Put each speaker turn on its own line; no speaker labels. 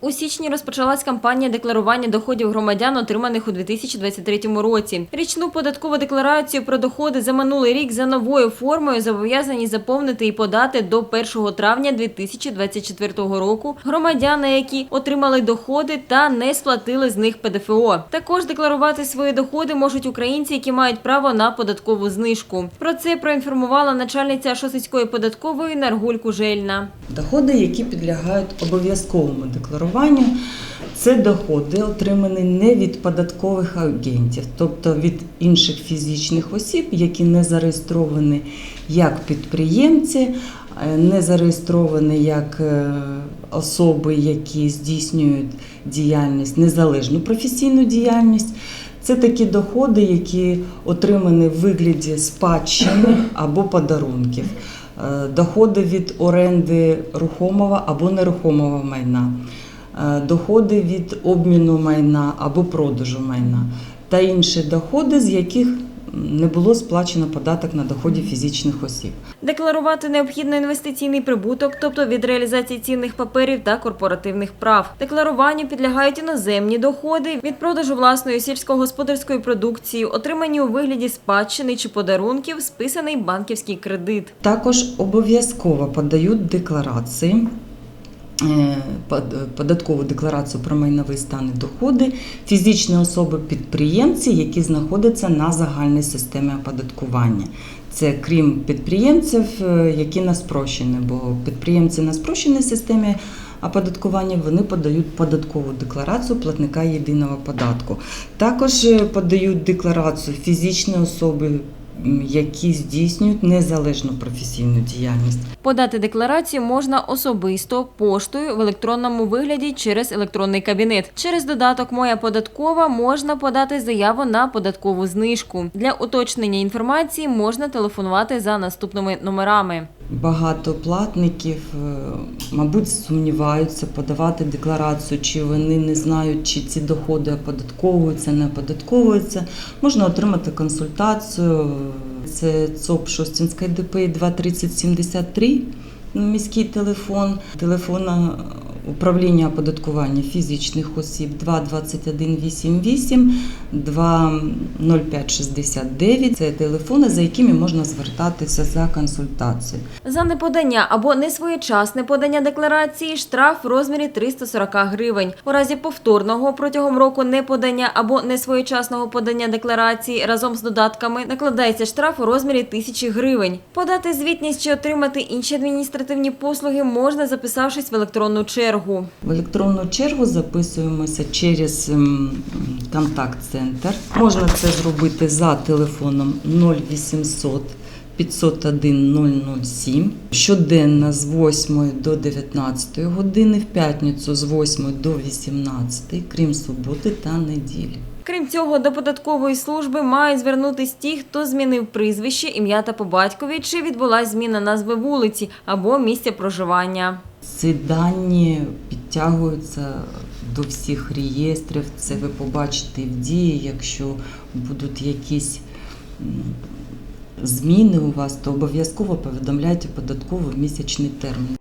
У січні розпочалась кампанія декларування доходів громадян, отриманих у 2023 році. Річну податкову декларацію про доходи за минулий рік за новою формою зобов'язані заповнити і подати до 1 травня 2024 року громадяни, які отримали доходи та не сплатили з них ПДФО. Також декларувати свої доходи можуть українці, які мають право на податкову знижку. Про це проінформувала начальниця Шосицької податкової Наргуль Кужельна.
Доходи, які підлягають обов'язковому декларуванню, це доходи, отримані не від податкових агентів, тобто від інших фізичних осіб, які не зареєстровані як підприємці, е, не зареєстровані як е, особи, які здійснюють діяльність, незалежну професійну діяльність. Це такі доходи, які отримані в вигляді спадщини або подарунків, доходи від оренди рухомого або нерухомого майна, е, доходи від обміну майна або продажу майна та інші доходи, з яких не було сплачено податок на доходи фізичних осіб.
Декларувати необхідно інвестиційний прибуток, тобто від реалізації цінних паперів та корпоративних прав. Декларуванню підлягають іноземні доходи від продажу власної сільськогосподарської продукції, отримані у вигляді спадщини чи подарунків, списаний банківський кредит.
Також обов'язково подають декларації. Е, под- Податкову декларацію про майновий стан і доходи фізичні особи-підприємці, які знаходяться на загальній системі оподаткування. Це крім підприємців, е, які на спрощені, бо підприємці на спрощеній системі оподаткування вони подають податкову декларацію платника єдиного податку. Також е, подають декларацію фізичні особи, які здійснюють незалежну професійну діяльність.
Подати декларацію можна особисто, поштою, в електронному вигляді через електронний кабінет. Через додаток Моя податкова можна подати заяву на податкову знижку. Для уточнення інформації можна телефонувати за наступними номерами.
Багато платників, е, мабуть, сумніваються подавати декларацію, чи вони не знають, чи ці доходи оподатковуються, не оподатковуються. Можна отримати консультацію. Це ЦОП Шостінської ДПІ 23073, міський телефон, телефон е, управління оподаткування фізичних осіб 22188, 20569. Це телефони, за якими можна звертатися за консультацією.
За неподання або несвоєчасне подання декларації штраф в розмірі 340 гривень. У разі повторного протягом року неподання або несвоєчасного подання декларації разом з додатками накладається штраф у розмірі 1000 гривень. Подати звітність чи отримати інші адміністративні послуги можна, записавшись в електронну чергу.
В електронну чергу записуємося через ем, контакт-центр. Можна це зробити за телефоном 0800 501 007. Щоденно з 8 до 19 години, в п'ятницю з 8 до 18, крім суботи та неділі.
Крім цього, до податкової служби мають звернутись ті, хто змінив прізвище, ім'я та по батькові, чи відбулась зміна назви вулиці або місця проживання.
Ці дані підтягуються до всіх реєстрів. Це ви побачите в дії. Якщо будуть якісь зміни у вас, то обов'язково повідомляйте податково в місячний термін.